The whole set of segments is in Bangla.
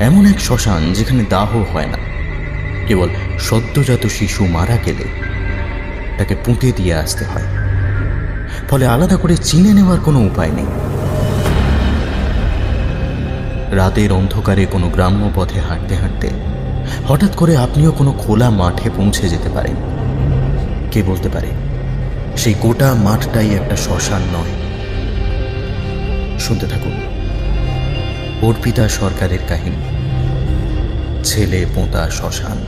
এমন এক শ্মশান যেখানে দাহ হয় না। কেবল সদ্যজাত শিশু মারা গেলে তাকে পুঁতে দিয়ে আসতে হয়। ফলে আলাদা করে চিনে নেওয়ার কোনো উপায় নেই। রাতের অন্ধকারে কোনো গ্রাম্য পথে হাঁটতে হাঁটতে হঠাৎ করে আপনিও কোনো খোলা মাঠে পৌঁছে যেতে পারেন। কে বলতে পারে? সেই গোটা মাঠটাই একটা শ্মশান নয়। শুনতে থাকুন। অর্পিতা সরকারের কাহিনী। ছেলে পোঁতা শ্মশান।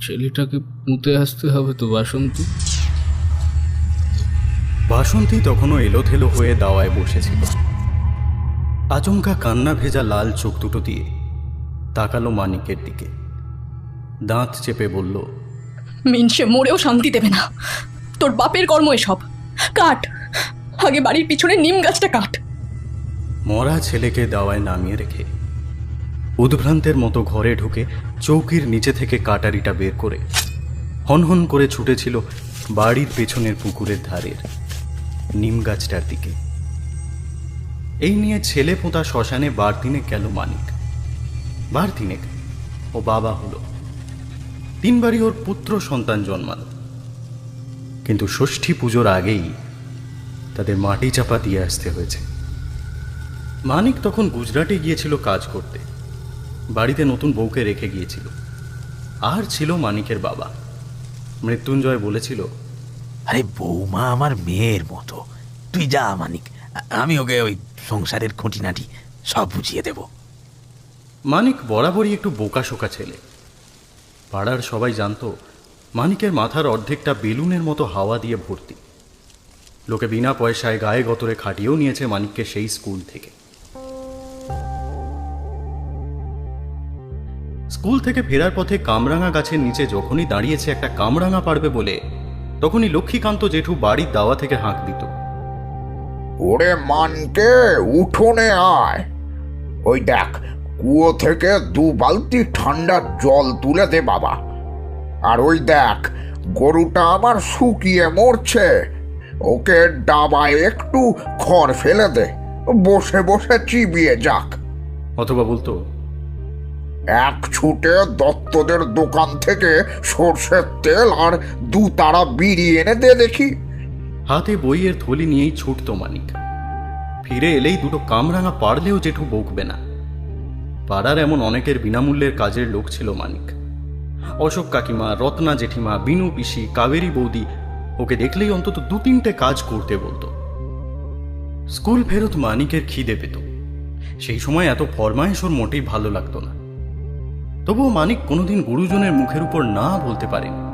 ছেলেটাকে পুঁতে আসতে হবে তো বাসন্তী। বাসন্তী তখনও এলোথেলো হয়ে দাওয়ায় বসেছিল। আচমকা কান্না ভেজা লাল চোখ দুটো দিয়ে তাকালো মানিকের দিকে। দাঁত চেপে বলল মিনসে মরেও শান্তি দেবে না। তোর বাপের কর্ম এসব। কাট। আগে বাড়ির পিছনে নিম গাছটা কাট। মরা ছেলেকে দাওয়ায় নামিয়ে রেখে উদ্ভ্রান্তের মতো ঘরে ঢুকে চৌকির নিচে থেকে কাটারিটা বের করে হনহন করে ছুটেছিল বাড়ির পেছনের পুকুরের ধারের নিম গাছটার দিকে। এই নিয়ে ছেলে পোঁতা শ্মশানে বার দিনে গেল মানিক। বার দিনেক ও বাবা হলো। তিনবারই ওর পুত্র সন্তান জন্মাল। কিন্তু ষষ্ঠী পুজোর আগেই তাদের মাটি চাপা দিয়ে আসতে হয়েছে। মানিক তখন গুজরাটে গিয়েছিল কাজ করতে। বাড়িতে নতুন বউকে রেখে গিয়েছিল। আর ছিল মানিকের বাবা। মৃত্যুঞ্জয় বলেছিল আরে বৌমা আমার মেয়ের মতো। তুই যা মানিক আমি ওকে ওই সংসারের খুঁটিনাটি সব বুঝিয়ে দেব। মানিক বরাবরই একটু বোকা শোকা ছেলে। পাড়ার সবাই জানতো মানিকের মাথার অর্ধেকটা বেলুনের মতো হাওয়া দিয়ে ভর্তি। লোকে বিনা পয়সায় গায়ে গতরে খাটিয়েও নিয়েছে মানিককে সেই স্কুল থেকে। স্কুল থেকে ফেরার পথে কামরাঙা গাছের নিচে যখনই দাঁড়িয়েছে একটা কামরাঙা পারবে বলে, তখনই লক্ষ্মীকান্ত জেঠু বাড়ির দাওয়া থেকে হাঁক দিত। ওরে মানকে, উঠোনে আয়। ওই দেখ, কুয়ো থেকে দু বালতি ঠান্ডা জল তুলে দে বাবা। আর ওই দেখ গরুটা আমার শুকিয়ে মরছে। ওকে ডাবায় একটু খড় ফেলে দে বসে বসে চিবিয়ে যাক। অথবা বলতো এক ছুটে দত্তদের দোকান থেকে সর্ষের তেল আর দু তারা বিড়ি এনে দে দেখি। হাতে বইয়ের থলি নিয়েই ছুটত মানিক। ফিরে এলেই দুটো কামরাঙা পারলেও জেঠু বকবে না। পাড়ার এমন অনেকের বিনামূল্যের কাজের লোক ছিল মানিক। অশোক কাকিমা, রত্না জেঠিমা, বিনু পিসি, কাবেরী বৌদি, ওকে দেখলেই অন্তত দু তিনটে কাজ করতে বলতো। স্কুল ফেরত মানিকের খিদে পেত। সেই সময় এত ফরমায়েশ ওর মোটেই ভালো লাগতো না। তবুও মানিক কোনোদিন গুরুজনের মুখের উপর না বলতে পারেনি।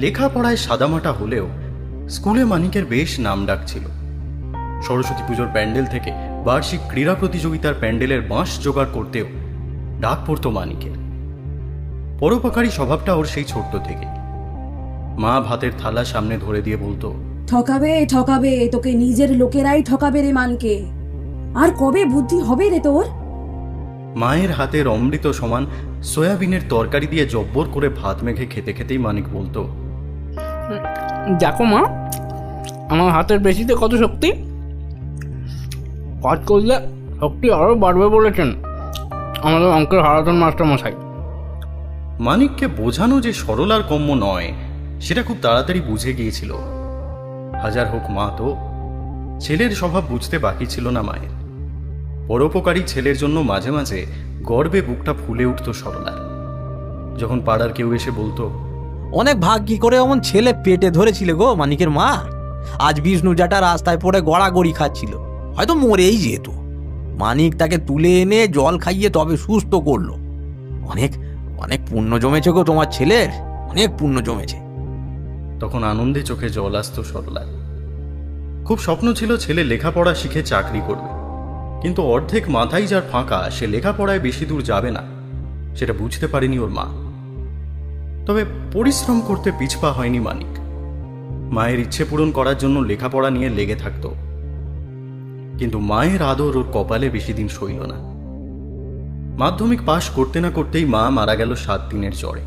লেখাপড়ায় সাদামাটা হলেও স্কুলে মানিকের বেশ নাম ডাক ছিল। সরস্বতী পুজোর প্যান্ডেল থেকে বার্ষিক ক্রীড়া প্রতিযোগিতার প্যান্ডেলের বাঁশ জোগাড় করতেও ডাক পড়তো মানিকের। পরোপকারী স্বভাবটা ওর সেই ছোট্ট থেকে। মা ভাতের থালা সামনে ধরে দিয়ে বলতো ঠকাবে ঠকাবে তোকে নিজের লোকেরাই ঠকাবে রে মানকে। আর কবে বুদ্ধি হবে রে তোর? মায়ের হাতের অমৃত সমান সয়াবিনের তরকারি দিয়ে জব্বর করে ভাত মেখে খেতে খেতেই মানিক বলতো দেখো মা আমার হাতের পেশিতে কত শক্তি। কাজ করলে শক্তি আরও বাড়বে বলেছেন আমাদের অঙ্কের হারাতন মাস্টার মশাই মানিককে বোঝানো যে সরলার কম্য নয়, সেটা খুব তাড়াতাড়ি বুঝে গিয়েছিল। হাজার হোক মা তো, ছেলের স্বভাব বুঝতে বাকি ছিল না মায়ের। পরোপকারী ছেলের জন্য মাঝে মাঝে গর্বে বুকটা ফুলে উঠত সরলার। যখন পাড়ার কেউ এসে বলতো, অনেক ভাগ্যি করে অমন ছেলে পেটে ধরেছিল গো মানিকের মা। আজ বিষ্ণু জাটা রাস্তায় পড়ে গড়াগড়ি খাচ্ছিল, হয়তো মরেই যেত। মানিক তাকে তুলে এনে জল খাইয়ে তবে সুস্থ করল। অনেক অনেক পুণ্য জমেছে গো তোমার ছেলের, অনেক পুণ্য জমেছে। তখন আনন্দে চোখে জল আসতো সরলার। খুব স্বপ্ন ছিল ছেলে লেখাপড়া শিখে চাকরি করবে। কিন্তু অর্ধেক মাথায় যার ফাঁকা, সে লেখাপড়ায় বেশি দূর যাবে না। সেটা বুঝতে পারেনি ওর মা। তবে পরিশ্রম করতে পিছপা হয়নি মানিক। মায়ের ইচ্ছে পূরণ করার জন্য লেখাপড়া নিয়ে লেগে থাকতো। কিন্তু মায়ের আদর ওর কপালে বেশি দিন সইল না। মাধ্যমিক পাশ করতে না করতেই মা মারা গেল সাত দিনের জ্বরে।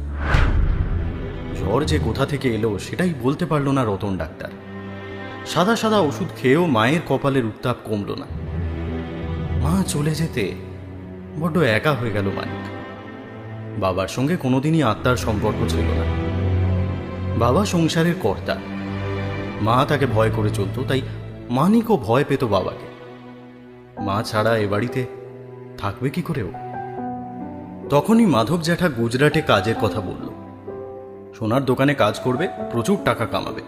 জ্বর যে কোথা থেকে এলো সেটাই বলতে পারল না রতন ডাক্তার। সাদা সাদা ওষুধ খেয়েও মায়ের কপালের উত্তাপ কমল না। মা চলে যেতে বড্ড একা হয়ে গেল মানিক। বাবার সঙ্গে কোনোদিনই আত্মার সম্পর্ক ছিল না। বাবা সংসারের কর্তা। মা তাকে ভয় করে চলতো, তাই মানিকও ভয় পেত বাবাকে। মা ছাড়া এ বাড়িতে থাকবে কি করেও তখনই মাধব জ্যাঠা গুজরাটে কাজের কথা বলল। সোনার দোকানে কাজ করবে, প্রচুর টাকা কামাবে।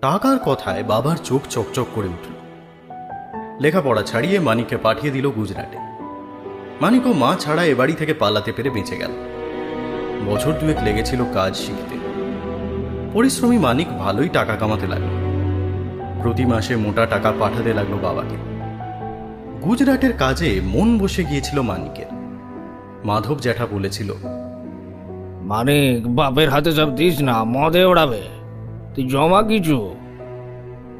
টাকার কথায় বাবার চোখ চকচক করে উঠল। লেখাপড়া ছাড়িয়ে মানিককে পাঠিয়ে দিল গুজরাটে। মানিকও মা ছাড়া এ বাড়ি থেকে পালাতে পেরে বেঁচে গেল। বছর দুয়েক লেগেছিল কাজ শিখতে। পরিশ্রমী মানিক ভালোই টাকা কামাতে লাগল। প্রতি মাসে মোটা টাকা পাঠাতে লাগল বাবাকে। গুজরাটের কাজে মন বসে গিয়েছিল মানিকের। মাধব জ্যাঠা বলেছিল মানে বাপের হাতে সব দিস না মদে ওড়াবে। তুই জমা কিছু।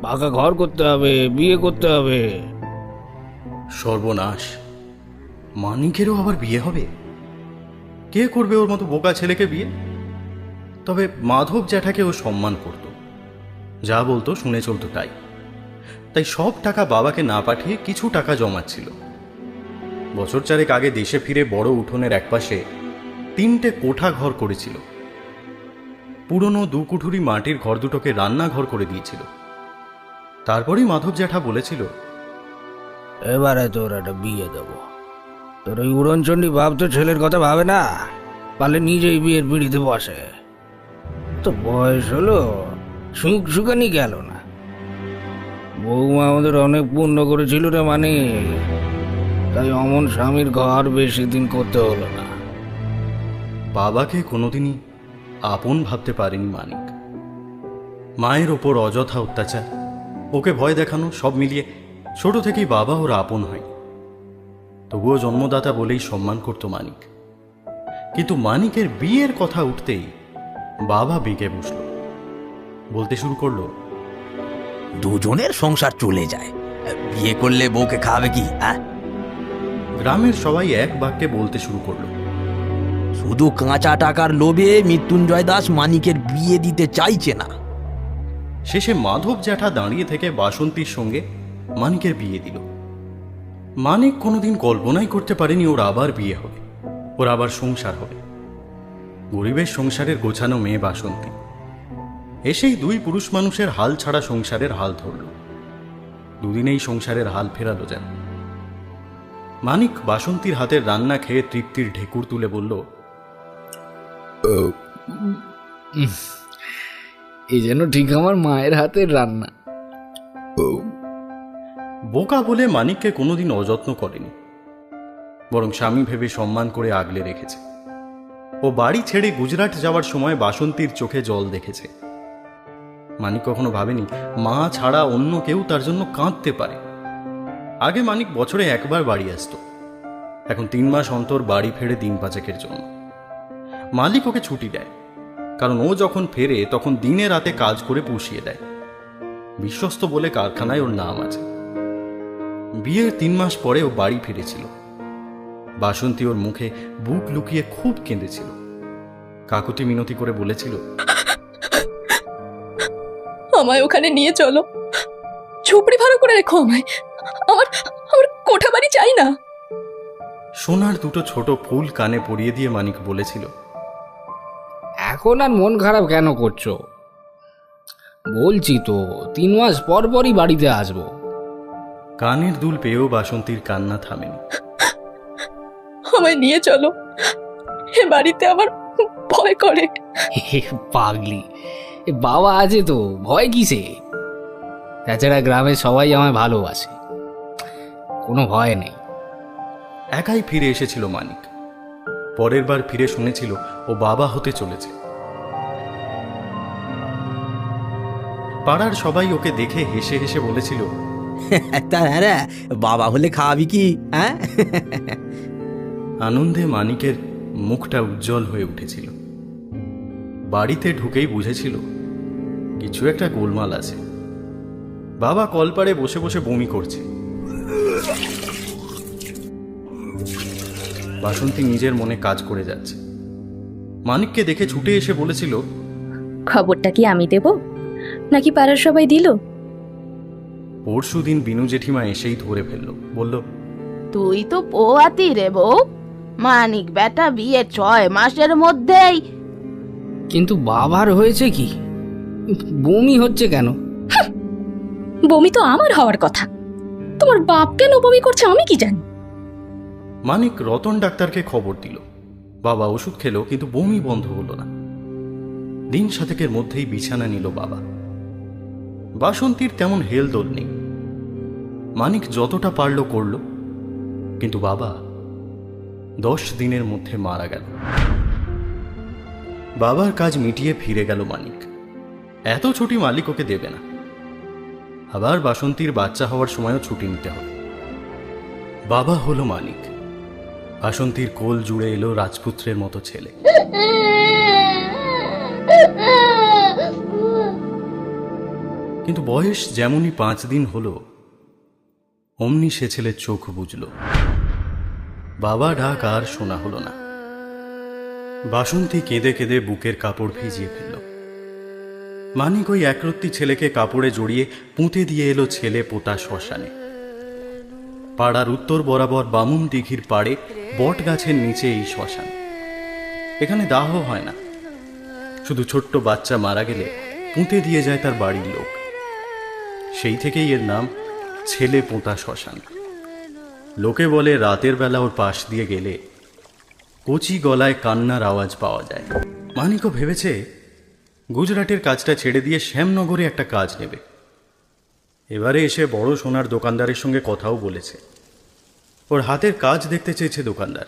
পাকা ঘর করতে হবে বিয়ে করতে হবে। সর্বনাশ। মানিকেরও আবার বিয়ে হবে? কে করবে ওর মতো বোকা ছেলেকে বিয়ে? তবে মাধব জ্যাঠাকে ও সম্মান করত। যা বলতো শুনে চলতো তাই। তাই সব টাকা বাবাকে না পাঠিয়ে কিছু টাকা জমাচ্ছিল। বছর চারেক আগে দেশে ফিরে বড় উঠোনের একপাশে তিনটে কোঠা ঘর করেছিল। পুরনো দু কুঠুরি মাটির ঘর দুটোকে রান্নাঘর করে দিয়েছিল। তারপরেই মাধব জ্যাঠা বলেছিল, এবারে তোর একটা বিয়ে দেবো। তোর ওই উড়নচণ্ডী বাপ তো ছেলের কথা ভাবে না। পারলে নিজেই বিয়ের পিড়িতে বসে। তো বয়স হলো, সুখ সুখানি গেল না। বৌমা আমাদের অনেক পুণ্য করেছিল রে মানে। তাই অমন স্বামীর ঘর বেশি দিন করতে হলো না। বাবাকে কোনোদিনই আপন ভাবতে পারেনি মানিক। মায়ের ওপর অযথা অত্যাচার ওকে ভয় দেখানো সব মিলিয়ে ছোট থেকেই বাবা ওর আপন হয়। তবুও জন্মদাতা বলেই সম্মান করত মানিক। কিন্তু মানিকের বিয়ের কথা উঠতেই বাবা বেগে বসল। বলতে শুরু করল দুজনের সংসার চলে যায়। বিয়ে করলে বউকে খাওয়াবে কি হ্যাঁ? গ্রামের সবাই এক বাক্যে বলতে শুরু করল। শুধু কাঁচা টাকার লোভে মৃত্যুঞ্জয় দাস মানিকের বিয়ে দিতে চাইছে না। শেষে মাধব জ্যাঠা দাঁড়িয়ে থেকে বাসন্তীর সঙ্গে মানিকের বিয়ে দিল। মানিক কোনোদিন কল্পনাই করতে পারেনি ওর আবার বিয়ে হবে ওর আবার সংসার হবে। গরিবের সংসারের গোছানো মেয়ে বাসন্তী। এসেই দুই পুরুষ মানুষের হাল ছাড়া সংসারের হাল ধরল। দুদিনেই সংসারের হাল ফেরালো যেন। মানিক বাসন্তীর হাতের রান্না খেয়ে তৃপ্তির ঢেকুর তুলে বলল এই যেন ঠিক আমার মায়ের হাতের রান্না। বোকা বলে মানিককে কোনোদিন অযত্ন করেনি বরং স্বামী ভেবে সম্মান করে আগলে রেখেছে। ও বাড়ি ছেড়ে গুজরাট যাওয়ার সময় বাসন্তীর চোখে জল দেখেছে। মানিক কখনো ভাবেনি মা ছাড়া অন্য কেউ তার জন্য কাঁদতে পারে। আগে মানিক বছরে একবার বাড়ি আসতো। এখন তিন মাস অন্তর বাড়ি ফেরে দিন পাচেকের জন্য। মালিক ওকে ছুটি দেয়। কারণ ও যখন ফেরে, তখন দিনে রাতে কাজ করে পুষিয়ে দেয়। বিশ্বস্ত বলে কারখানায় ওর নাম আছে। বিয়ের তিন মাস পরে ও বাড়ি ফিরেছিল। বাসন্তী ওর মুখে বুক লুকিয়ে খুব কেঁদেছিল। কাকুতি মিনতি করে বলেছিল, আমায় ওখানে নিয়ে চলো। ঝুপড়ি ভাড়া করে রেখো আমায়। আমার আমার কোঠা বাড়ি চাই না। সোনার দুটো ছোট ফুল কানে পরিয়ে দিয়ে মানিক বলেছিল এখন আর মন খারাপ কেন করছ? বলছি তো তিন মাস পর পরই বাড়িতে আসব। কানের দুল পেয়েও বাসন্তীর কান্না থামেনি। আমায় নিয়ে চলো। এ বাড়িতে আমার ভয় করে। পাগলি। এ বাবা আছে তো ভয় কিসে? তাছাড়া গ্রামের সবাই আমায় ভালোবাসে। কোনো ভয় নেই। একাই ফিরে এসেছিল মানিক। পরের বার ফিরে শুনেছিল ও বাবা হতে চলেছে। পাড়ার সবাই ওকে দেখে হেসে হেসে বলেছিল হ্যাঁ বাবা হলে খাওয়াবি কি হ্যাঁ? আনন্দে মানিকের মুখটা উজ্জ্বল হয়ে উঠেছিল। বাড়িতে ঢুকেই বুঝেছিল কিছু একটা গোলমাল আছে। বাবা কলপারে বসে বসে বমি করছে। বাসন্তী নিজের মনে কাজ করে যাচ্ছে। মানিককে দেখে ছুটে এসে বলেছিল খবরটা কি আমি দেব? নাকি পাড়ার সবাই দিল? পরশু দিন বিনু জেঠিমা এসেই ধরে ফেলল বলল তুই তো পোয়াতি রে বউ। মানিক বেটা বিয়ে ছয় মাসের মধ্যেই। কিন্তু বাবার হয়েছে কি? বমি হচ্ছে কেন? বমি তো আমার হওয়ার কথা। তোমার বাপ কেন বমি করছে আমি কি জানি? মানিক রতন ডাক্তারকে খবর দিল। বাবা ওষুধ খেলো, কিন্তু বমি বন্ধ হলো না। দিন সাতেকের মধ্যেই বিছানা নিল বাবা। বাসন্তীর তেমন হেলদোল নেই। মানিক যতটা পারল করল, কিন্তু বাবা দশ দিনের মধ্যে মারা গেল। বাবার কাজ মিটিয়ে ফিরে গেল মানিক। এত ছুটি মালিক ওকে দেবে না। আবার বাসন্তীর বাচ্চা হওয়ার সময়ও ছুটি নিতে হবে। বাবা হলো মানিক। বাসন্তীর কোল জুড়ে এলো রাজপুত্রের মতো ছেলে। কিন্তু বয়স যেমনই পাঁচ দিন হলো, অমনি সে ছেলের চোখ বুঝল। বাবা ডাক আর শোনা হলো না। বাসন্তী কেঁদে কেঁদে বুকের কাপড় ভিজিয়ে ফেলল। মানিক ওই একরত্তি ছেলেকে কাপড়ে জড়িয়ে পুঁতে দিয়ে এলো ছেলে পোতা শ্মশানে। পাড়ার উত্তর বরাবর বামুন দিঘির পাড়ে বট গাছের নিচে এই শ্মশান। এখানে দাহ হয় না। শুধু ছোট্ট বাচ্চা মারা গেলে পুঁতে দিয়ে যায় তার বাড়ির লোক। সেই থেকেই এর নাম ছেলে পোঁতা শ্মশান। লোকে বলে রাতের বেলা ওর পাশ দিয়ে গেলে কচি গলায় কান্নার আওয়াজ পাওয়া যায়। মানিকও ভেবেছে গুজরাটের কাজটা ছেড়ে দিয়ে শ্যামনগরে একটা কাজ নেবে। এবারে এসে বড় সোনার দোকানদারের সঙ্গে কথাও বলেছে। ওর হাতের কাজ দেখতে চেয়েছে দোকানদার।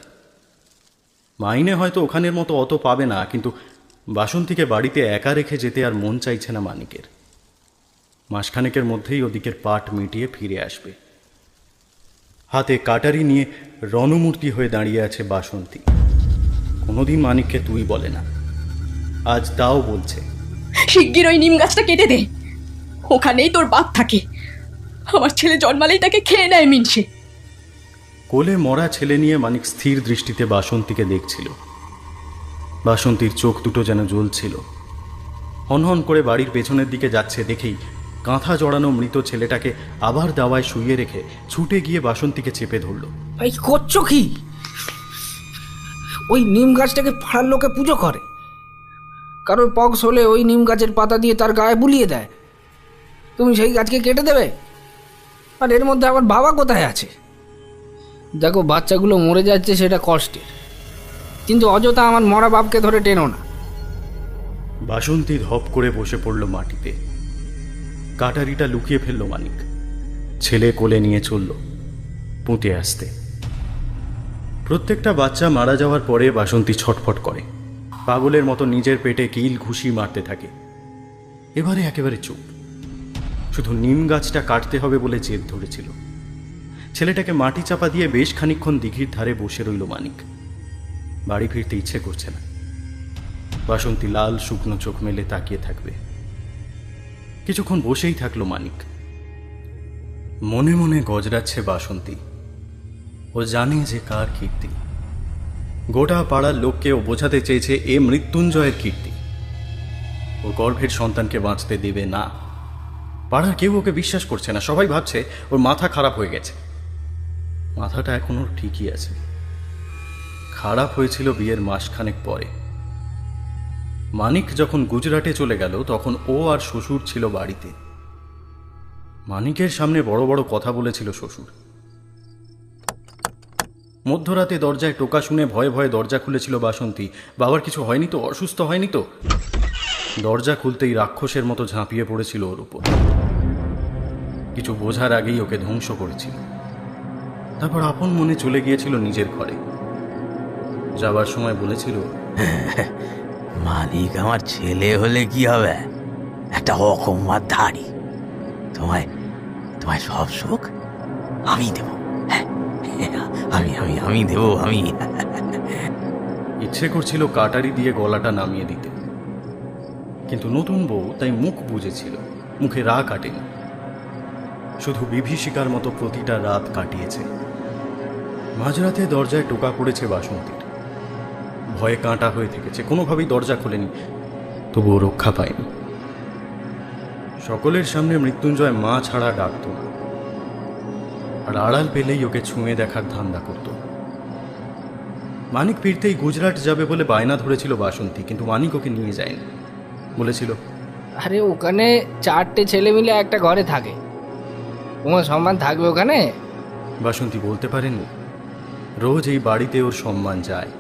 মাইনে হয়তো ওখানের মতো অত পাবে না, কিন্তু বাসন্তীকে বাড়িতে একা রেখে যেতে আর মন চাইছে না মানিকের। মাসখানেকের মধ্যেই ওদিকের পাট মিটিয়ে ফিরে আসবে। হাতে কাটারি নিয়ে রণমূর্তি হয়ে দাঁড়িয়ে আছে বাসন্তী। কোনোদিন মানিককে তুই বলে না। আজ তাও বলছে শিগগির ওই নিম গাছটা কেটে দে। ওখানেই তোর বাপ থাকে। আমার ছেলে জন্মালেই তাকে খেয়ে নেয় মিনসে। কোলে মরা ছেলে নিয়ে মানিক স্থির দৃষ্টিতে বাসন্তীকে দেখছিল। বাসন্তীর চোখ দুটো যেন জ্বলছিল। হনহন করে বাড়ির পেছনের দিকে যাচ্ছে দেখেই কাঁথা জড়ানো মৃত ছেলেটাকে আবার দাওয়ায় শুইয়ে রেখে ছুটে গিয়ে বাসন্তীকে চেপে ধরল। এই করছ কি? ওই নিম গাছটাকে পাড়ার লোকে পুজো করে। কারোর পক্স হলে ওই নিম গাছের পাতা দিয়ে তার গায়ে বুলিয়ে দেয়। তুমি সেই গাছকে কেটে দেবে? আর এর মধ্যে আমার বাবা কোথায় আছে? দেখো, বাচ্চাগুলো মরে যাচ্ছে সেটা কষ্টের। কিন্তু অযথা আমার মরা বাপকে ধরে টেনো না। বাসন্তী ধপ করে বসে পড়ল মাটিতে। কাটারিটা লুকিয়ে ফেলল মানিক। ছেলে কোলে নিয়ে চলল পুঁতে আসতে। প্রত্যেকটা বাচ্চা মারা যাওয়ার পরে বাসন্তী ছটফট করে। পাগলের মতো নিজের পেটে কিল ঘুষি মারতে থাকে। এবারে একেবারে চুপ। শুধু নিম গাছটা কাটতে হবে বলে জেদ ধরেছিল। ছেলেটাকে মাটি চাপা দিয়ে বেশ খানিকক্ষণ দিঘির ধারে বসে রইল মানিক। বাড়ি ফিরতে ইচ্ছে করছে না। বাসন্তী লাল শুকনো চোখ মেলে তাকিয়ে থাকবে। কিছুক্ষণ বসেই থাকল মানিক। মনে মনে গজরাচ্ছে বাসন্তী। ও জানে যে কার কীর্তি। গোটা পাড়ার লোককে ও বোঝাতে চেয়েছে এ মৃত্যুঞ্জয়ের কীর্তি। ও গর্ভের সন্তানকে বাঁচতে দেবে না। পাড়ার কেউ ওকে বিশ্বাস করছে না। সবাই ভাবছে ওর মাথা খারাপ হয়ে গেছে। মাথাটা এখন ঠিকই আছে। খারাপ হয়েছিল বিয়ের মাসখানেক পরে। মানিক যখন গুজরাটে চলে গেল, তখন ও আর শ্বশুর ছিল বাড়িতে। মানিকের সামনে বড় বড় কথা বলেছিল শ্বশুর। মধ্যরাতে দরজায় টোকা শুনে ভয়ে ভয়ে দরজা খুলেছিল বাসন্তী। বাবার কিছু হয়নি তো? অসুস্থ হয়নি তো? দরজা খুলতেই রাক্ষসের মতো ঝাঁপিয়ে পড়েছিল ওর উপর। কিছু বোঝার আগেই ওকে ধ্বংস করেছিল। তারপর আপন মনে চলে গিয়েছিল নিজের ঘরে। যাবার সময় বলেছিল, মালিক আমার ছেলে হলে কি হবে? একটা অকম্মার ধাড়ি তোমায় তোমায় সব সুখ আমি দেব। আমি দেব, আমি। ইচ্ছে করছিল কাটারি দিয়ে গলাটা নামিয়ে দিতে। কিন্তু নতুন বউ তাই মুখ বুঝেছিল মুখে রা কাটেনি। শুধু বিভীষিকার মতো প্রতিটা রাত কাটিয়েছে। মাঝরাতে দরজায় টোকা পড়েছে বাসন্তীর ভয়ে কাঁটা হয়ে থেকেছে, কোনোভাবেই দরজা খোলেনি, তবুও রক্ষা পায়নি। সকলের সামনে মৃত্যুঞ্জয় মা ছাড়া ডাকত আর আড়াল পেলেই ওকে ছুঁয়ে দেখার ধান্দা করত। মানিক ফিরতেই গুজরাট যাবে বলে বায়না ধরেছিল বাসন্তী কিন্তু মানিক ওকে নিয়ে যায়নি। বলেছিল আরে ওখানে চারটে ছেলে মিলে একটা ঘরে থাকে। তোমার সম্মান থাকবে ওখানে? বাসন্তী বলতে পারেনি রোজ এই বাড়িতে ওর সম্মান যায়।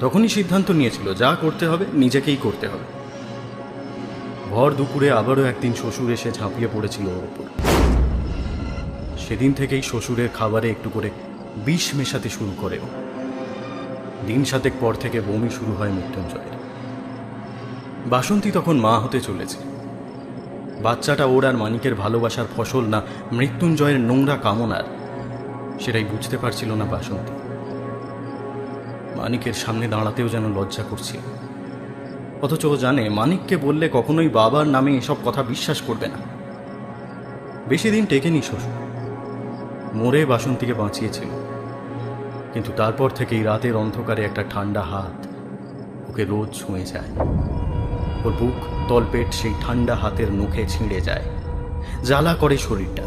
তখনই সিদ্ধান্ত নিয়েছিল যা করতে হবে নিজেকেই করতে হবে। ভর দুপুরে আবারও একদিন শ্বশুর এসে ঝাঁপিয়ে পড়েছিল ওর ওপর সেদিন থেকেই শ্বশুরের খাবারে একটু করে বিষ মেশাতে শুরু করে ও দিন সাতেক পর থেকে বমি শুরু হয় মৃত্যুঞ্জয়ের। বাসন্তী তখন মা হতে চলেছে। বাচ্চাটা ওর আর মানিকের ভালোবাসার ফসল না, মৃত্যুঞ্জয়ের নোংরা কামনার। সেটাই বুঝতে পারছিল না বাসন্তী। মানিকের সামনে দাঁড়াতেও যেন লজ্জা করছিল। অথচ জানে মানিককে বললে কখনোই বাবার নামে এসব কথা বিশ্বাস করবে না। বেশি দিন টেকেনি শ্বশুর। মরে বাসন্তীকে বাঁচিয়েছিল। কিন্তু তারপর থেকেই রাতের অন্ধকারে একটা ঠান্ডা হাত ওকে রোজ ছুঁয়ে যায়। ওর বুক, তলপেট সেই ঠান্ডা হাতের মুখে ছিঁড়ে যায়। জ্বালা করে শরীরটা।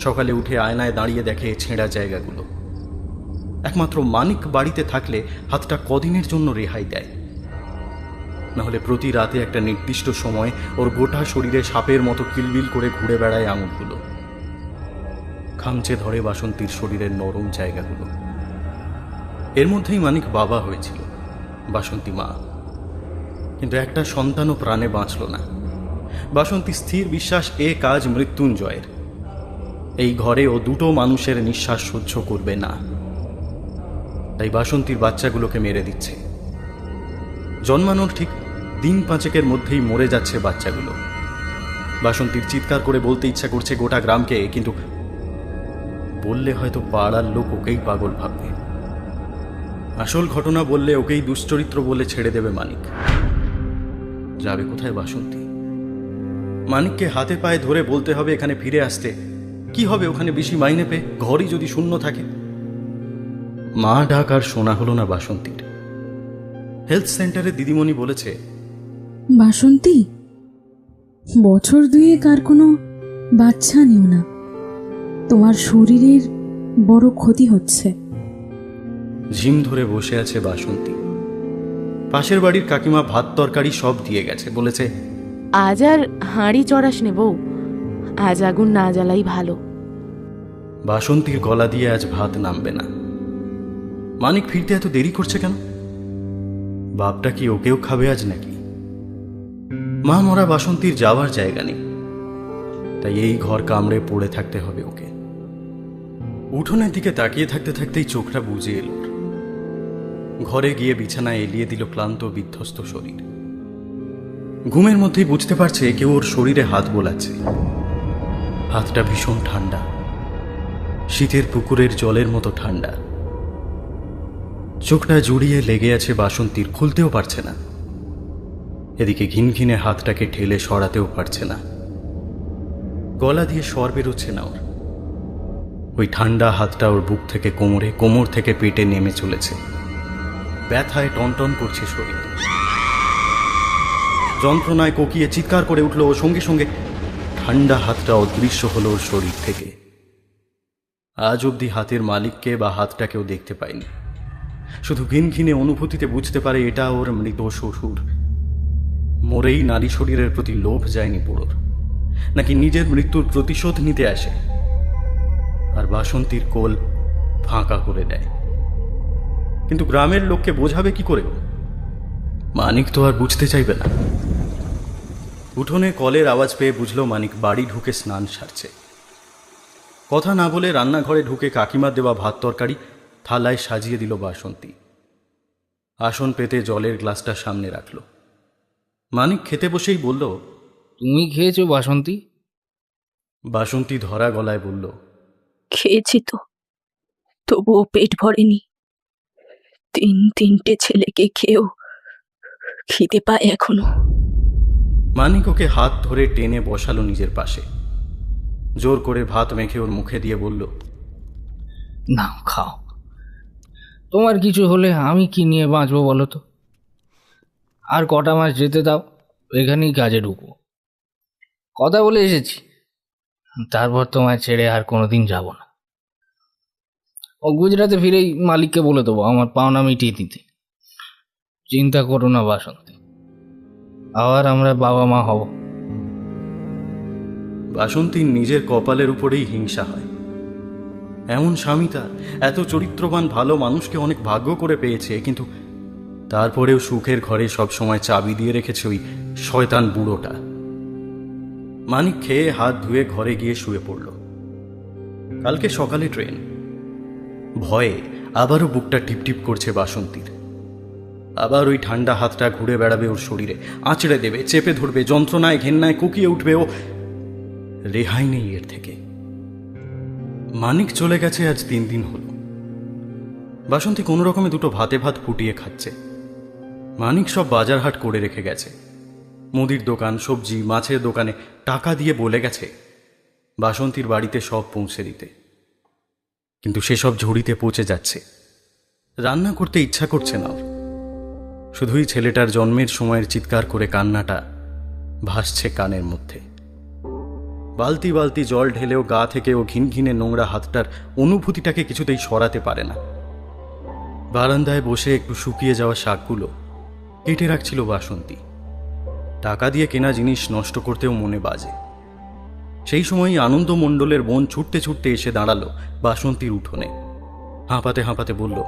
সকালে উঠে আয়নায় দাঁড়িয়ে দেখে ছেঁড়া জায়গাগুলো। একমাত্র মানিক বাড়িতে থাকলে হাতটা কদিনের জন্য রেহাই দেয়। নাহলে প্রতি রাতে একটা নির্দিষ্ট সময় ওর গোটা শরীরে সাপের মতো কিলবিল করে ঘুরে বেড়ায় আঙুলগুলো। খামচে ধরে বাসন্তীর শরীরের নরম জায়গাগুলো। এর মধ্যেই মানিক বাবা হয়েছিল, বাসন্তী মা। কিন্তু একটা সন্তানও প্রাণে বাঁচল না। বাসন্তী স্থির বিশ্বাস, এ কাজ মৃত্যুঞ্জয়ের। এই ঘরে ও দুটো মানুষের নিঃশ্বাস সহ্য করবে না। তাই বাসন্তীর বাচ্চাগুলোকে মেরে দিচ্ছে। জন্মানোর ঠিক দিন পাঁচেকের মধ্যেই মরে যাচ্ছে বাচ্চাগুলো। বাসন্তীর চিৎকার করে বলতে ইচ্ছা করছে গোটা গ্রামকে, কিন্তু বললে হয়তো পাড়ার লোক ওকেই পাগল ভাববে। আসল ঘটনা বললে ওকেই দুশ্চরিত্র বলে ছেড়ে দেবে মানিক। যাবে কোথায় বাসন্তী? মানিককে হাতে পায়ে ধরে বলতে হবে এখানে ফিরে আসতে। কি হবে ওখানে বেশি মাইনে পেয়ে? ঘরই যদি শূন্য থাকে। মা ডাক আর শোনা হলো না বাসন্তীর। হেলথ সেন্টারে দিদিমণি বলেছে, বাসন্তী, বছর দুয়েক আর কোনো বাচ্চা নিও না। তোমার শরীরের বড় ক্ষতি হচ্ছে। ঝিম ধরে বসে আছে বাসন্তী। পাশের বাড়ির কাকিমা ভাত তরকারি সব দিয়ে গেছে বলেছে আজ আর হাঁড়ি চড়াস নে বউ আজ আগুন না জ্বালাই ভালো। বাসন্তীর গলা দিয়ে আজ ভাত নামবে না। মানিক ফিরতে এত দেরি করছে কেন? বাপটা কি ওকেও খাবে আজ নাকি? মা মরা বাসন্তীর যাওয়ার জায়গা নেই তাই এই ঘর কামড়ে পড়ে থাকতে হবে ওকে। উঠোনের দিকে তাকিয়ে থাকতে থাকতেই চোখটা বুঝে এলো। ঘরে গিয়ে বিছানায় এলিয়ে দিল ক্লান্ত বিধ্বস্ত শরীর। ঘুমের মধ্যেই বুঝতে পারছে কেউ ওর শরীরে হাত বোলাচ্ছে। হাতটা ভীষণ ঠান্ডা। শীতের পুকুরের জলের মতো ঠান্ডা। চোখটা জুড়িয়ে লেগে আছে বাসন্তীর, খুলতেও পারছে না। এদিকে ঘিনঘিনে হাতটাকে ঠেলে সরাতেও পারছে না। গলা দিয়ে স্বর বেরোচ্ছে না ওর। ওই ঠান্ডা হাতটা ওর বুক থেকে কোমরে, কোমর থেকে পেটে নেমে চলেছে। ব্যথায় টনটন করছে শরীর। যন্ত্রণায় কোকিয়ে চিৎকার করে উঠল ও সঙ্গে সঙ্গে ঠান্ডা হাতটা অদৃশ্য হলো ওর শরীর থেকে। আজ অবধি হাতের মালিককে বা হাতটাকেও দেখতে পায়নি শুধু ঘিন ঘিনে অনুভূতিতে বুঝতে পারে এটা ওর মৃত শ্বশুর। মরেই নারী শরীরের প্রতি লোভ যায়নি পোড়োর নাকি নিজের মৃত্যুর প্রতিশোধ নিতে আসে। আর বাসন্তীর কোল ফাঁকা করে দেয়। কিন্তু গ্রামের লোককে বোঝাবে কি করে? মানিক তো আর বুঝতে চাইবে না। উঠোনে কলের আওয়াজ পেয়ে বুঝলো মানিক বাড়ি ঢুকে স্নান সারছে। কথা না বলে রান্নাঘরে ঢুকে কাকিমা দেওয়া ভাত তরকারি থালায় সাজিয়ে দিল বাসন্তী। আসন পেতে জলের গ্লাসটা সামনে রাখল। মানিক খেতে বসেই বলল তুমি খেয়েছো বাসন্তী? বাসন্তী ধরা গলায় বলল খেয়েছি তো। তবুও পেট ভরেনি। তিন তিনটে ছেলেকে খেয়েও খিদে পায় এখনও। মানিক ওকে হাত ধরে টেনে বসালো নিজের পাশে। জোর করে ভাত মেখে ওর মুখে দিয়ে বলল না খাও। তোমার কিছু হলে আমি কি নিয়ে বাঁচবো বলো তো? আর কটা মাস যেতে দাও এখানেই কাজে ঢুকবো। কথা বলে এসেছি। তারপর তোমায় ছেড়ে আর কোনোদিন যাব না। ও গুজরাটে ফিরেই মালিককে বলে দেবো, আমার পাওনা মিটিয়ে দিতে। চিন্তা করো না, বাসন্তী। আবার আমরা বাবা মা হব। বাসন্তীর নিজের কপালের উপরেই হিংসা হয়। এমন স্বামী তার এত চরিত্রবান, ভালো মানুষকে অনেক ভাগ্য করে পেয়েছে, কিন্তু তারপরেও সুখের ঘরে সব সময় চাবি দিয়ে রেখেছে ওই শয়তান বুড়োটা। মানিক খেয়ে হাত ধুয়ে ঘরে গিয়ে শুয়ে পড়ল। কালকে সকালে ট্রেন। ভয়ে আবারও বুকটা টিপটিপ করছে বাসন্তীর। আবার ওই ঠান্ডা হাতটা ঘুরে বেড়াবে ওর শরীরে, আঁচড়ে দেবে, চেপে ধরবে, যন্ত্রণায়, ঘেন্নায় কুকিয়ে উঠবে ও রেহাই নেই এর থেকে। মানিক চলে গেছে আজ তিন দিন হলো। বাসন্তী কোনো রকমে দুটো ভাতে ভাত ফুটিয়ে খাচ্ছে। মানিক সব বাজার হাট করে রেখে গেছে। মুদির দোকান, সবজি, মাছের দোকানে টাকা দিয়ে বলে গেছে বাসন্তীর বাড়িতে সব পৌঁছে দিতে। কিন্তু সেসব ঝুড়িতে পচে যাচ্ছে। রান্না করতে ইচ্ছা করছে না। শুধুই ছেলেটার জন্মের সময়ের চিৎকার করে কান্নাটা ভাসছে কানের মধ্যে। বালতি বালতি জল ঢেলেও গা থেকে ও ঘিন ঘিনে নোংরা হাতটার অনুভূতিটাকে কিছুতেই সরাতে পারে না। বারান্দায় বসে একটু শুকিয়ে যাওয়া শাকগুলো কেটে রাখছিল বাসন্তী। টাকা দিয়ে কেনা জিনিস নষ্ট করতেও মনে বাজে। সেই সময়ই আনন্দ মণ্ডলের বোন ছুটতে ছুটতে এসে দাঁড়াল বাসন্তীর উঠোনে। হাঁপাতে হাঁপাতে বলল,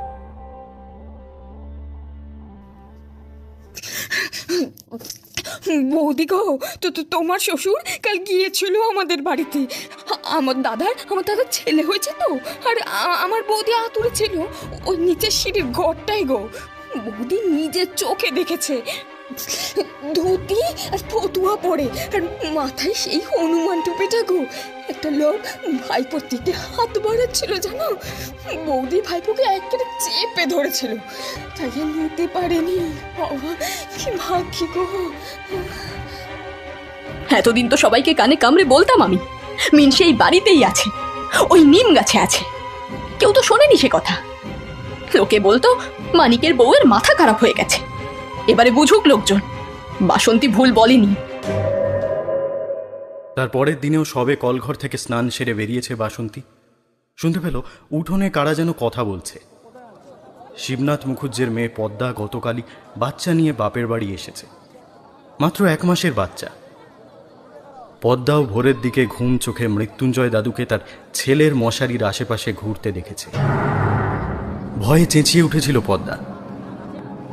বৌদি গো, তো তোমার শ্বশুর কাল গিয়েছিল আমাদের বাড়িতে। আমার দাদার আমার দাদার ছেলে হয়েছে তো, আর আমার বৌদি আতুরে ছিল। ওই নিচের সিঁড়ির ঘরটাই গো। বৌদি নিজের চোখে দেখেছে। ধুতি আর ফতুয়া পরে। আর মাথায় সেই হনুমান টুপিটা গো। একটা লোক ভাইপোর দিকে হাত বাড়াচ্ছিল, জানো? বৌদি ভাইপোকে একেবারে চেপে ধরেছিল। তাই নিতে পারেনি। বাবা, কি ভাগ্যি গো। এতদিন তো সবাইকে কানে কামড়ে বলতাম আমি, মিন সেই বাড়িতেই আছে, ওই নিম গাছে আছে। কেউ তো শোনেনি সে কথা। লোকে বলতো, মানিকের বউয়ের মাথা খারাপ হয়ে গেছে। এবারে বুঝুক লোকজন। বাসন্তী ভুল বলেনি। তারপরের দিনেও সবে কলঘর থেকে স্নান সেরে বেরিয়েছে বাসন্তী। শুনতে পেল, উঠোনে কারা যেন কথা বলছে। শিবনাথ মুখুজ্জের মেয়ে পদ্মা গতকালই বাচ্চা নিয়ে বাপের বাড়ি এসেছে। মাত্র এক মাসের বাচ্চা। পদ্মাও ভোরের দিকে ঘুম চোখে মৃত্যুঞ্জয় দাদুকে তার ছেলের মশারির আশেপাশে ঘুরতে দেখেছে। ভয়ে চেঁচিয়ে উঠেছিল পদ্মা।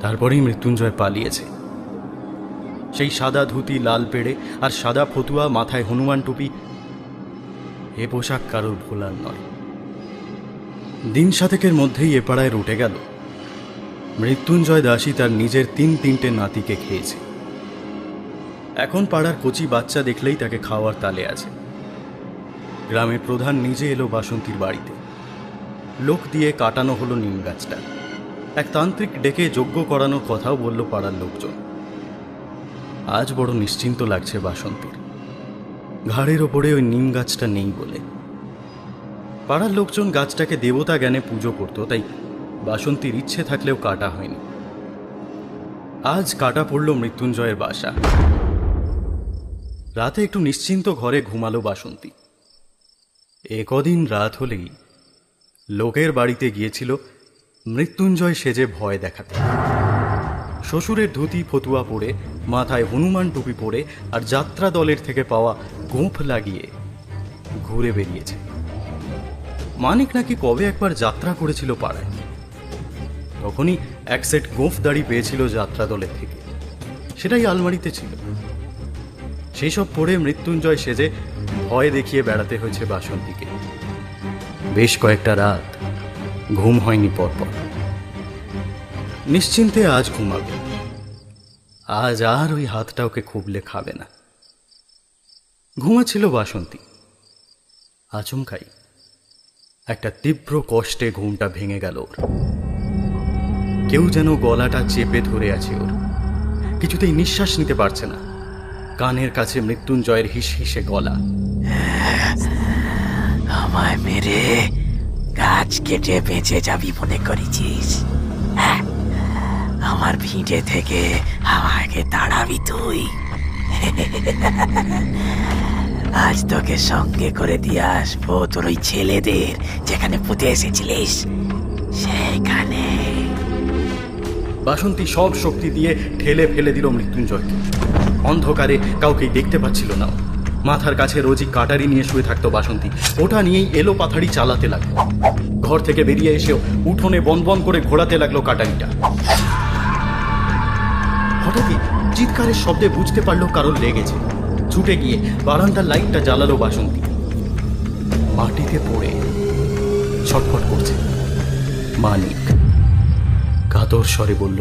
তারপরেই মৃত্যুঞ্জয় পালিয়েছে। সেই সাদা ধুতি, লাল পেড়ে আর সাদা ফতুয়া, মাথায় হনুমান টুপি, এ পোশাক কারোর ভোলার নয়। দিন সাতেকের মধ্যেই এ পাড়ায় রুটে গেল। মৃত্যুঞ্জয় দাসী তার নিজের তিন তিনটে নাতিকে খেয়েছে। এখন পাড়ার কচি বাচ্চা দেখলেই তাকে খাওয়ার তালে আছে। গ্রামের প্রধান নিজে এলো বাসন্তীর বাড়িতে। লোক দিয়ে কাটানো হলো নিম গাছটা এক তান্ত্রিক ডেকে যজ্ঞ করানোর কথাও বলল পাড়ার লোকজন। আজ বড় নিশ্চিন্ত লাগছে বাসন্তীর। ঘাড়ের ওপরে ওই নিম গাছটা নেই বলে। পাড়ার লোকজন গাছটাকে দেবতা জ্ঞানে পুজো করত, তাই বাসন্তীর ইচ্ছে থাকলেও কাটা হয়নি। আজ কাটা পড়ল মৃত্যুঞ্জয়ের বাসা। রাতে একটু নিশ্চিন্ত ঘরে ঘুমালো বাসন্তী। একদিন রাত হলেই লোকের বাড়িতে গিয়েছিল মৃত্যুঞ্জয় সেজে ভয় দেখাতে। শ্বশুরের ধুতি ফতুয়া পরে, মাথায় হনুমান টুপি পরে আর যাত্রা দলের থেকে পাওয়া গোঁফ লাগিয়ে ঘুরে বেরিয়েছে। মানিক নাকি কবে একবার যাত্রা করেছিল পাড়ায়? তখনই এক সেট গোঁফ দাড়ি পেয়েছিল যাত্রা দলের থেকে। সেটাই আলমারিতে ছিল। সেই সব পরে মৃত্যুঞ্জয় সেজে ভয় দেখিয়ে বেড়াতে হয়েছে বাসন্তীকে। বেশ কয়েকটা রাত ঘুম হয়নি পরপর। নিশ্চিন্তে আজ ঘুমাবে। আজ আর ওই হাতটা ওকে খুবলে খাবে না। ঘুমাচ্ছিল বাসন্তী। আচমকাই। একটা তীব্র কষ্টে ঘুমটা ভেঙে গেল ওর। কেউ যেন গলাটা চেপে ধরে আছে ওর। কিছুতেই নিঃশ্বাস নিতে পারছে না। কানের কাছে মৃত্যুঞ্জয়ের হিস হিসে গলা। আমায় মেরে গাছ কেটে বেঁচে যাবি মনে করেছিস? হ্যাঁ? আমার ভিটে থেকে আমাকে তাড়াবি তুই। আজ তোকে সঙ্গে করে দিয়ে আসব তোর ওই ছেলেদের যেখানে পুঁতে এসেছিলিস। সেখানে। বাসন্তী সব শক্তি দিয়ে ঠেলে ফেলে দিল মৃত্যুঞ্জয়কে। অন্ধকারে কাউকেই দেখতে পাচ্ছিল না। মাথার কাছে রোজই কাটারি নিয়ে শুয়ে থাকতো বাসন্তী। ওটা নিয়েই এলো পাথাড়ি চালাতে লাগল। ঘর থেকে বেরিয়ে এসেও উঠোনে বন বন করে ঘোরাতে লাগল কাটারিটা। হঠাৎই চিৎকারের শব্দে বুঝতে পারল কারোর লেগেছে। ছুটে গিয়ে বারান্দার লাইটটা জ্বালালো বাসন্তী। মাটিতে পড়ে ছটফট করছে। মানিক কাতর স্বরে বলল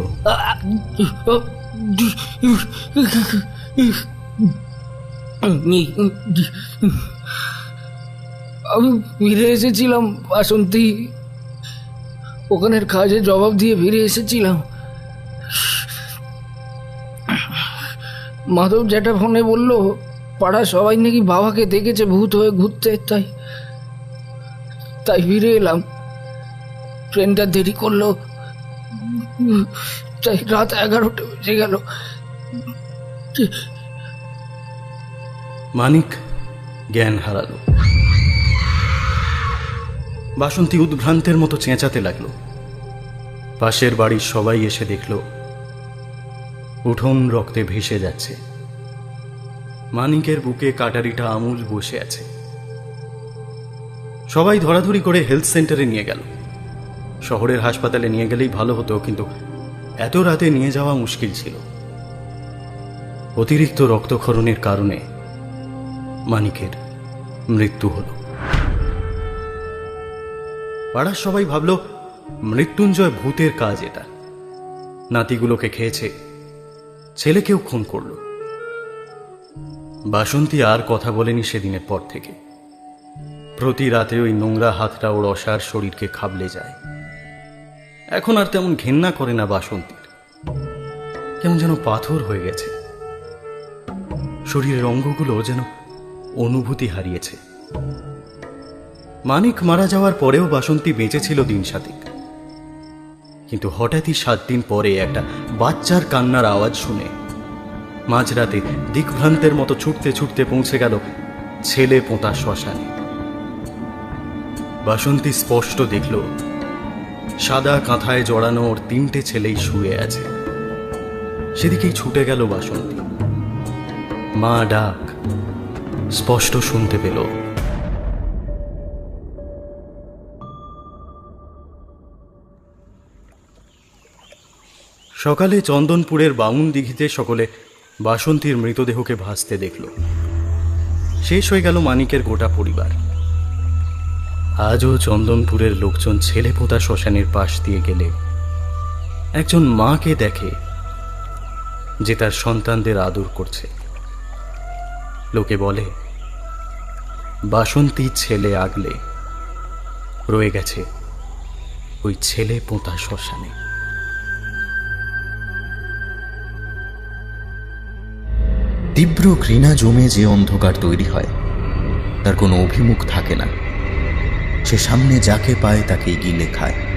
আমি ফিরে এসেছিলাম, বাসন্তী। ওখানের কাজে জবাব দিয়ে ফিরে এসেছিলাম। মাধব যেটা ফোনে বলল পাড়া সবাই নাকি বাবাকে দেখেছে, ভূত হয়ে ঘুরতে, তাই তাই ফিরে এলাম। ট্রেনটা দেরি করল, তাই রাত এগারোটা বেজে গেল। মানিক জ্ঞান হারালো। বাসন্তী উদ্ভ্রান্তের মতো চেঁচাতে লাগল। পাশের বাড়ির সবাই এসে দেখল, উঠোন রক্তে ভেসে যাচ্ছে। মানিকের বুকে কাটারিটা আমুল বসে আছে। সবাই ধরাধরি করে হেলথ সেন্টারে নিয়ে গেল। শহরের হাসপাতালে নিয়ে গেলেই ভালো হতো, কিন্তু এত রাতে নিয়ে যাওয়া মুশকিল ছিল। অতিরিক্ত রক্তক্ষরণের কারণে মানিকের মৃত্যু হলো। পাড়ার সবাই ভাবল, মৃত্যুঞ্জয় ভূতের কাজ এটা। নাতিগুলোকে খেয়েছে, ছেলেকেও খুন করল। বাসন্তী আর কথা বলেনি সেদিনের পর থেকে। প্রতি রাতে ওই নোংরা হাতটা ওর অসার শরীরকে খাবলে যায়। এখন আর তেমন ঘেন্না করে না বাসন্তীর। কেমন যেন পাথর হয়ে গেছে। শরীরের অঙ্গগুলো যেন অনুভূতি হারিয়েছে। মানিক মারা যাওয়ার পরেও বাসন্তী বেঁচেছিল দিন সাতিক। কিন্তু হঠাৎই সাত দিন পরে একটা বাচ্চার কান্নার আওয়াজ শুনে মাঝরাতে দিকভ্রান্তের মতো ছুটতে ছুটতে পৌঁছে গেল ছেলে পোঁতা শ্মশানে। বাসন্তী স্পষ্ট দেখল, সাদা কাঁথায় জড়ানো ওর তিনটে ছেলেই শুয়ে আছে। সেদিকেই ছুটে গেল বাসন্তী। মা ডাক স্পষ্ট শুনতে পেল। সকালে চন্দনপুরের বামুন দিঘিতে সকলে বাসন্তীর মৃতদেহকে ভাসতে দেখল। শেষ হয়ে গেল মানিকের গোটা পরিবার। আজও চন্দনপুরের লোকজন ছেলে পোতা শ্মশানের পাশ দিয়ে গেলে একজন মাকে দেখে যে তার সন্তানদের আদর করছে। লোকে বলে বাসন্তী ছেলে আগলে রয়ে গেছে ওই ছেলে পোঁতা শ্মশানে। তীব্র ঘৃণা জমে যে অন্ধকার তৈরি হয়, তার কোনো অভিমুখ থাকে না। সে সামনে যাকে পায় তাকে গিলে খায়।